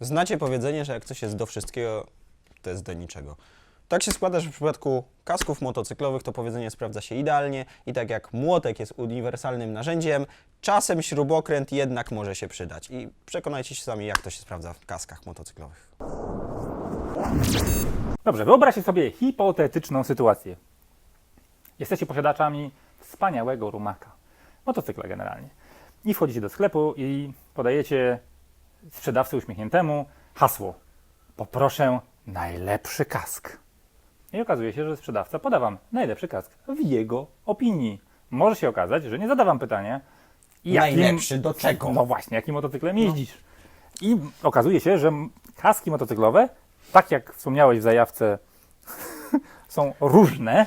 Znacie powiedzenie, że jak coś jest do wszystkiego, to jest do niczego. Tak się składa, że w przypadku kasków motocyklowych to powiedzenie sprawdza się idealnie i tak jak młotek jest uniwersalnym narzędziem, czasem śrubokręt jednak może się przydać. I przekonajcie się sami, jak to się sprawdza w kaskach motocyklowych. Dobrze, wyobraźcie sobie hipotetyczną sytuację. Jesteście posiadaczami wspaniałego rumaka, motocykla generalnie. I wchodzicie do sklepu i podajecie sprzedawcy uśmiechniętemu hasło: Poproszę najlepszy kask. I okazuje się, że sprzedawca poda wam najlepszy kask w jego opinii. Może się okazać, że nie zada wam pytania, jakim, Najlepszy do czego? no właśnie, jakim motocyklem jeździsz. I okazuje się, że kaski motocyklowe, tak jak wspomniałeś w zajawce, są różne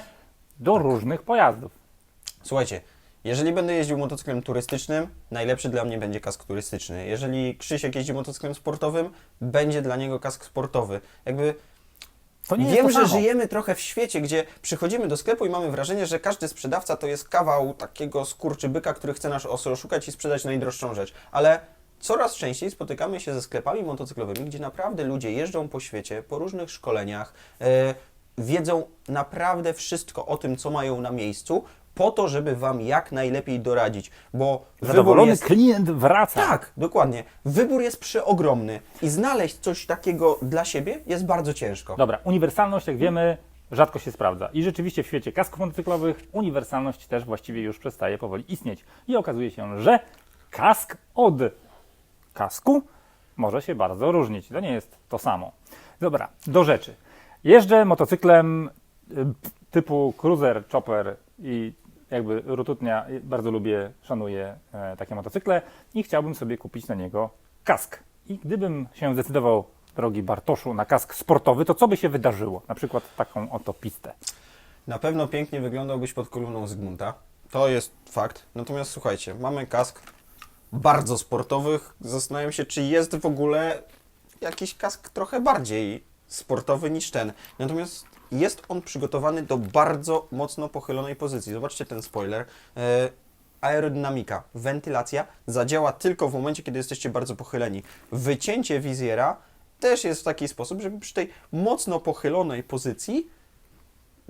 do różnych pojazdów. Słuchajcie, jeżeli będę jeździł motocyklem turystycznym, najlepszy dla mnie będzie kask turystyczny. Jeżeli Krzysiek jeździ motocyklem sportowym, będzie dla niego kask sportowy. Jakby Wiem, że żyjemy trochę w świecie, gdzie przychodzimy do sklepu i mamy wrażenie, że każdy sprzedawca to jest kawał takiego skurczybyka, który chce nas os- oszukać i sprzedać najdroższą rzecz. Ale coraz częściej spotykamy się ze sklepami motocyklowymi, gdzie naprawdę ludzie jeżdżą po świecie, po różnych szkoleniach, e, wiedzą naprawdę wszystko o tym, co mają na miejscu, po to, żeby Wam jak najlepiej doradzić, bo Zadowolony jest... klient wraca. Tak, dokładnie. Wybór jest przeogromny i znaleźć coś takiego dla siebie jest bardzo ciężko. Dobra, uniwersalność, jak wiemy, rzadko się sprawdza. I rzeczywiście w świecie kasków motocyklowych uniwersalność też właściwie już przestaje powoli istnieć. I okazuje się, że kask od kasku może się bardzo różnić. To nie jest to samo. Dobra, do rzeczy. Jeżdżę motocyklem y, typu cruiser, chopper i jakby rututnia. Y, Bardzo lubię, szanuję e, takie motocykle i chciałbym sobie kupić na niego kask. I gdybym się zdecydował, drogi Bartoszu, na kask sportowy, to co by się wydarzyło? Na przykład taką oto pistę. Na pewno pięknie wyglądałbyś pod kolumną Zygmunta. To jest fakt. Natomiast słuchajcie, mamy kask bardzo sportowych. Zastanawiam się, czy jest w ogóle jakiś kask trochę bardziej sportowy niż ten. Natomiast jest on przygotowany do bardzo mocno pochylonej pozycji. Zobaczcie ten spoiler. E, aerodynamika, wentylacja zadziała tylko w momencie, kiedy jesteście bardzo pochyleni. Wycięcie wizjera też jest w taki sposób, żeby przy tej mocno pochylonej pozycji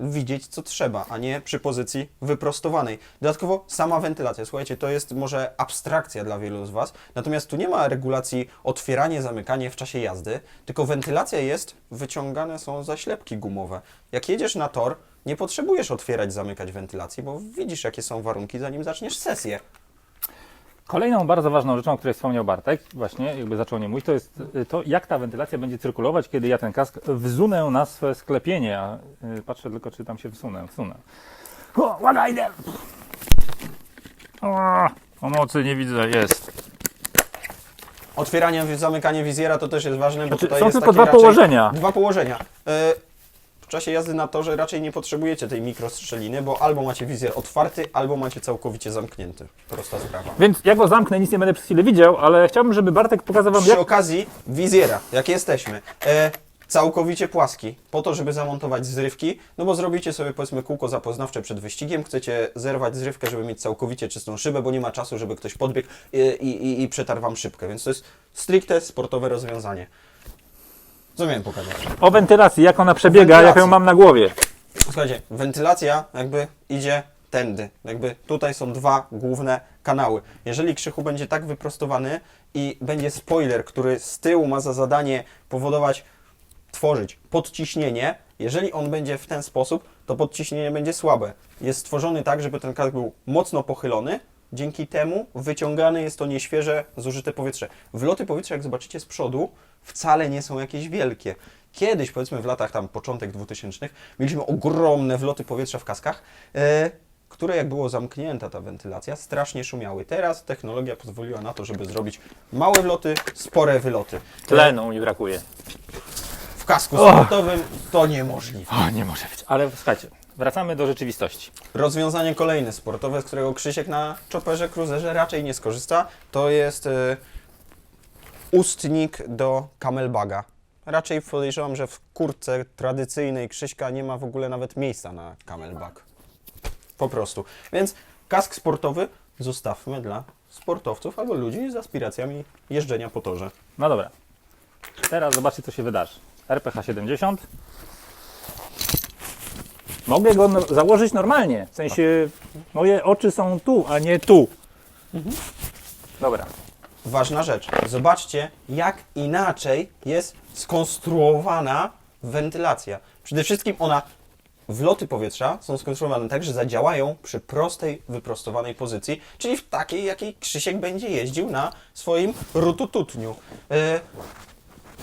widzieć, co trzeba, a nie przy pozycji wyprostowanej. Dodatkowo sama wentylacja. Słuchajcie, to jest może abstrakcja dla wielu z Was, natomiast tu nie ma regulacji otwieranie, zamykanie w czasie jazdy, tylko wentylacja jest, wyciągane są zaślepki gumowe. Jak jedziesz na tor, nie potrzebujesz otwierać, zamykać wentylacji, bo widzisz, jakie są warunki, zanim zaczniesz sesję. Kolejną bardzo ważną rzeczą, o której wspomniał Bartek, właśnie jakby zaczął nie mówić, to jest y, to, jak ta wentylacja będzie cyrkulować, kiedy ja ten kask wzunę na swe sklepienie. A y, patrzę tylko, czy tam się wsunę. Wsunę. O, idę! O, pomocy nie widzę, jest. Otwieranie, zamykanie wizjera to też jest ważne, bo Znaczy, tutaj są jest tylko dwa raczej- położenia. Dwa położenia. E, W czasie jazdy na torze raczej nie potrzebujecie tej mikrostrzeliny, bo albo macie wizjer otwarty, albo macie całkowicie zamknięty. Prosta sprawa. Więc ja go zamknę, nic nie będę przez chwilę widział, ale chciałbym, żeby Bartek pokazał wam, Przy jak... okazji wizjera, jak jesteśmy, e, całkowicie płaski, po to, żeby zamontować zrywki, no bo zrobicie sobie powiedzmy kółko zapoznawcze przed wyścigiem, chcecie zerwać zrywkę, żeby mieć całkowicie czystą szybę, bo nie ma czasu, żeby ktoś podbiegł i, i, i, i przetarł Wam szybkę, więc to jest stricte sportowe rozwiązanie. Co miałem pokazać? O wentylacji, jak ona przebiega, jak ją mam na głowie. Słuchajcie, wentylacja jakby idzie tędy. Jakby tutaj są dwa główne kanały. Jeżeli krzychu będzie tak wyprostowany i będzie spoiler, który z tyłu ma za zadanie powodować, tworzyć podciśnienie, jeżeli on będzie w ten sposób, to podciśnienie będzie słabe. Jest stworzony tak, żeby ten kask był mocno pochylony, dzięki temu wyciągane jest to nieświeże, zużyte powietrze. Wloty powietrza, jak zobaczycie z przodu, wcale nie są jakieś wielkie. Kiedyś, powiedzmy w latach tam początek 2000, mieliśmy ogromne wloty powietrza w kaskach, e, które jak było zamknięta ta wentylacja, strasznie szumiały. Teraz technologia pozwoliła na to, żeby zrobić małe wloty, spore wyloty. Tlenu mi brakuje. W kasku sportowym to niemożliwe. O, nie może być. Ale słuchajcie, wracamy do rzeczywistości. Rozwiązanie kolejne sportowe, z którego Krzysiek na chopperze, cruiserze raczej nie skorzysta, to jest e, ustnik do camelbaga. Raczej podejrzewam, że w kurtce tradycyjnej Krzyśka nie ma w ogóle nawet miejsca na camelbag. Po prostu. Więc kask sportowy zostawmy dla sportowców albo ludzi z aspiracjami jeżdżenia po torze. No dobra. Teraz zobaczcie, co się wydarzy. RPH 70. Mogę go no, założyć normalnie. W sensie moje oczy są tu, a nie tu. Dobra. Ważna rzecz. Zobaczcie, jak inaczej jest skonstruowana wentylacja. Przede wszystkim ona, wloty powietrza są skonstruowane tak, że zadziałają przy prostej, wyprostowanej pozycji, czyli w takiej, jakiej Krzysiek będzie jeździł na swoim rutututniu. E,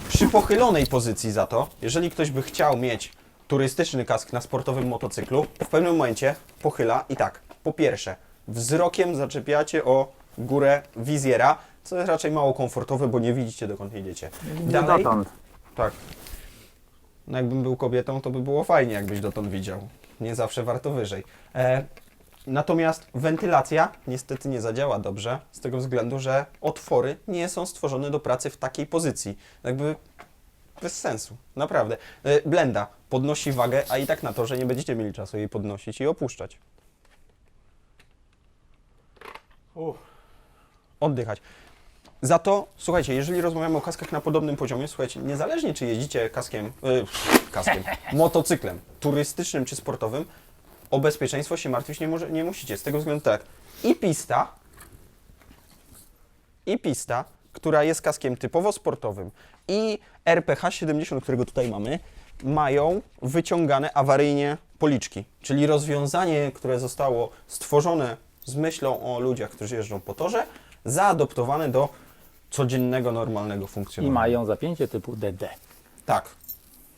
przy pochylonej pozycji za to, jeżeli ktoś by chciał mieć turystyczny kask na sportowym motocyklu, w pewnym momencie pochyla i tak, po pierwsze, wzrokiem zaczepiacie o górę wizjera, co jest raczej mało komfortowe, bo nie widzicie dokąd jedziecie. Dalej, tak. No jakbym był kobietą, to by było fajnie, jakbyś dotąd widział. Nie zawsze warto wyżej. E, natomiast wentylacja niestety nie zadziała dobrze, z tego względu, że otwory nie są stworzone do pracy w takiej pozycji. Jakby bez sensu, naprawdę. E, blenda podnosi wagę, a i tak na to, że nie będziecie mieli czasu jej podnosić i opuszczać. Oddychać. Za to, słuchajcie, jeżeli rozmawiamy o kaskach na podobnym poziomie, słuchajcie, niezależnie czy jeździcie kaskiem, yy, kaskiem, motocyklem turystycznym czy sportowym, o bezpieczeństwo się martwić nie, może, nie musicie. Z tego względu tak, i pista, i pista, która jest kaskiem typowo sportowym, i RPH 70, którego tutaj mamy, mają wyciągane awaryjnie policzki, czyli rozwiązanie, które zostało stworzone z myślą o ludziach, którzy jeżdżą po torze, zaadoptowane do codziennego, normalnego I funkcjonowania. mają zapięcie typu DD. Tak,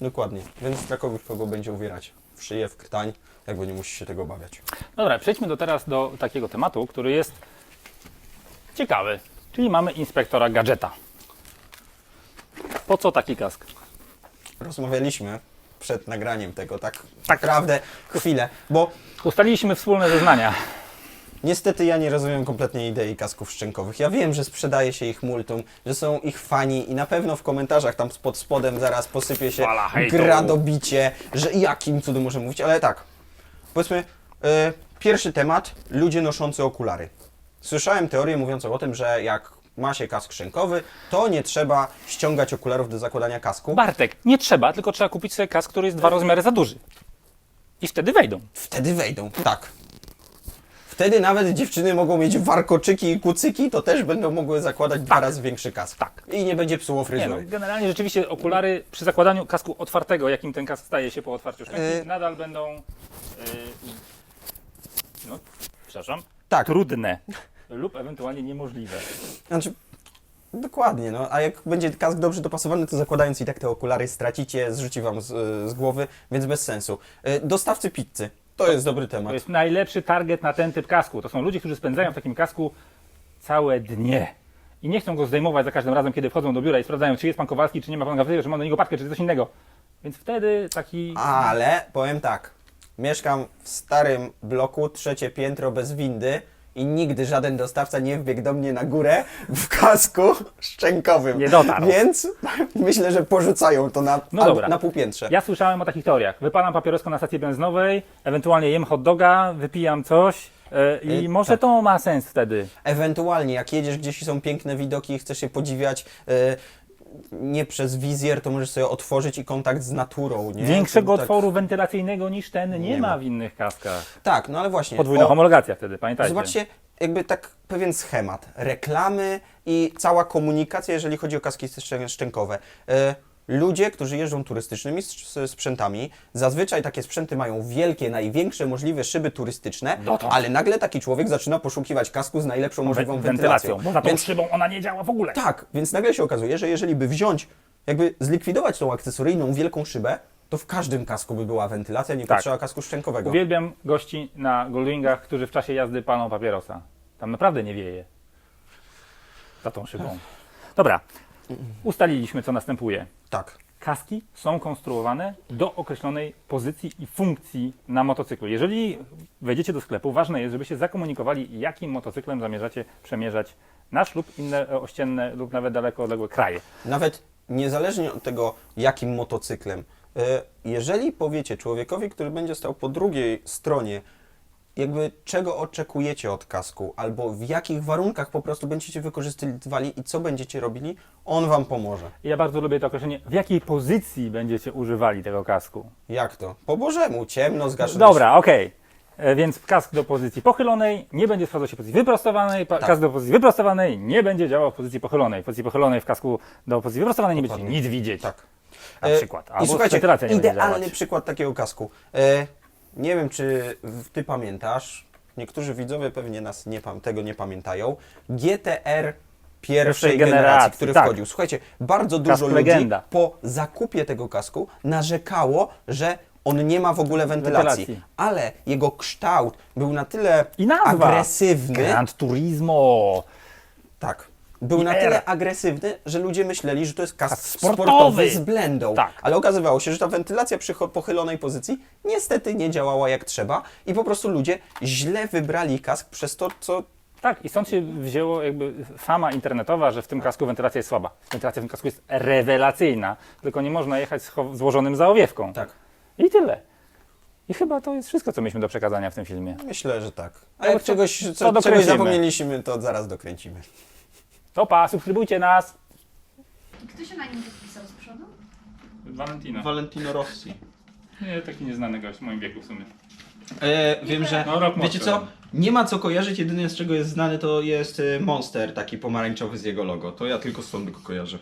dokładnie. Więc dla kogoś, kogo będzie uwierać w szyję, w krtań, jakby nie musi się tego obawiać. Dobra, przejdźmy do teraz do takiego tematu, który jest ciekawy. Czyli mamy inspektora gadżeta. Po co taki kask? Rozmawialiśmy przed nagraniem tego, tak, tak naprawdę chwilę, bo Ustaliliśmy wspólne zeznania. Niestety ja nie rozumiem kompletnie idei kasków szczękowych. Ja wiem, że sprzedaje się ich multum, że są ich fani i na pewno w komentarzach tam pod spodem zaraz posypie się Fala hejtu. gradobicie, że jakim cudem muszę mówić, ale tak. Powiedzmy, e, pierwszy temat, ludzie noszący okulary. Słyszałem teorię mówiącą o tym, że jak ma się kask szczękowy, to nie trzeba ściągać okularów do zakładania kasku. Bartek, nie trzeba, tylko trzeba kupić sobie kask, który jest dwa rozmiary za duży. I wtedy wejdą. Wtedy wejdą, tak. Wtedy nawet dziewczyny mogą mieć warkoczyki i kucyki, to też będą mogły zakładać dwa razy większy kask. Tak. I nie będzie psuło Nie, fryzury. no, generalnie rzeczywiście okulary przy zakładaniu kasku otwartego, jakim ten kask staje się po otwarciu Yy. nadal będą. Yy, no, przepraszam. Tak. Trudne lub ewentualnie niemożliwe. Znaczy, dokładnie, no. A jak będzie kask dobrze dopasowany, to zakładając i tak te okulary stracicie, zrzuci wam z, z głowy, więc bez sensu. Y, Dostawcy pizzy. To jest dobry temat. To jest najlepszy target na ten typ kasku. To są ludzie, którzy spędzają w takim kasku całe dnie. I nie chcą go zdejmować za każdym razem, kiedy wchodzą do biura i sprawdzają, czy jest pan Kowalski, czy nie ma pan Kowalskiego, czy ma do niego paczkę, czy coś innego. Więc wtedy taki. Ale powiem tak. Mieszkam w starym bloku, trzecie piętro bez windy i nigdy żaden dostawca nie wbiegł do mnie na górę w kasku szczękowym. Nie dotarł. Więc myślę, że porzucają to na, No dobra. na półpiętrze. Ja słyszałem o takich teoriach. Wypalam papierosko na stacji benzynowej, ewentualnie jem hot doga, wypijam coś yy, i Yy, może tak. to ma sens wtedy. Ewentualnie, jak jedziesz gdzieś i są piękne widoki i chcesz się podziwiać e, nie przez wizjer, to możesz sobie otworzyć i kontakt z naturą. Nie? Większego tak- otworu wentylacyjnego niż ten nie, Nie ma ma. w innych kaskach. Tak, no ale właśnie. Podwójna o- homologacja wtedy, pamiętajcie. Zobaczcie, jakby tak pewien schemat. Reklamy i cała komunikacja, jeżeli chodzi o kaski szczę- szczękowe. E, Ludzie, którzy jeżdżą turystycznymi sprzętami, zazwyczaj takie sprzęty mają wielkie, największe możliwe szyby turystyczne, Dotąd. ale nagle taki człowiek zaczyna poszukiwać kasku z najlepszą możliwą Wen- wentylacją. Bo za tą Więc szybą ona nie działa w ogóle. tak, więc nagle się okazuje, że jeżeli by wziąć, jakby zlikwidować tą akcesoryjną wielką szybę, to w każdym kasku by była wentylacja, nie Tak. potrzeba kasku szczękowego. Uwielbiam gości na Goldwingach, którzy w czasie jazdy palą papierosa. Tam naprawdę nie wieje. Za tą szybą. Dobra, ustaliliśmy, co następuje. Tak. Kaski są konstruowane do określonej pozycji i funkcji na motocyklu. Jeżeli wejdziecie do sklepu, ważne jest, żebyście zakomunikowali, jakim motocyklem zamierzacie przemierzać nasz lub inne e, ościenne lub nawet daleko odległe kraje. Nawet niezależnie od tego, jakim motocyklem, y, jeżeli powiecie człowiekowi, który będzie stał po drugiej stronie jakby czego oczekujecie od kasku, albo w jakich warunkach po prostu będziecie wykorzystywali i co będziecie robili, on wam pomoże. Ja bardzo lubię to określenie, w jakiej pozycji będziecie używali tego kasku. Jak to? Po Bożemu, ciemno, zgaszone Dobra, okej. E, Więc kask do pozycji pochylonej nie będzie sprawdzał się w pozycji wyprostowanej, pa- Tak. kask do pozycji wyprostowanej nie będzie działał w pozycji pochylonej. W pozycji pochylonej w kasku do pozycji wyprostowanej nie będziecie nic widzieć. Tak. Na E, przykład. I Albo słuchajcie, wentylacja nie będzie idealny działać. przykład takiego kasku. E, nie wiem, czy ty pamiętasz, niektórzy widzowie pewnie nas nie, tego nie pamiętają, GTR pierwszej generacji, generacji, który tak. wchodził. Słuchajcie, bardzo Kask dużo ludzi legenda. po zakupie tego kasku narzekało, że on nie ma w ogóle wentylacji, Wentylacji. ale jego kształt był na tyle I nazwa. agresywny, Gran Turismo. tak. Był na tyle agresywny, że ludzie myśleli, że to jest kask sportowy, sportowy. z blendą. Tak. Ale okazywało się, że ta wentylacja przy pochylonej pozycji niestety nie działała jak trzeba i po prostu ludzie źle wybrali kask przez to, co Tak, i stąd się wzięło jakby fama internetowa, że w tym kasku wentylacja jest słaba. Wentylacja w tym kasku jest rewelacyjna, tylko nie można jechać z cho- złożonym za owiewką. tak. I tyle. I chyba to jest wszystko, co mieliśmy do przekazania w tym filmie. Myślę, że tak. A jak co- czegoś, co co, czegoś dokręcimy? zapomnieliśmy, to zaraz dokręcimy. To pa, subskrybujcie nas. Kto się na nim podpisał z przodu? Valentino. Valentino Rossi. Nie, taki nieznany gość w moim wieku w sumie. E, wiem, że. No, rok wiecie co? Nie ma co kojarzyć, jedyne z czego jest znany to jest e, Monster, taki pomarańczowy z jego logo. To ja tylko stąd go kojarzę.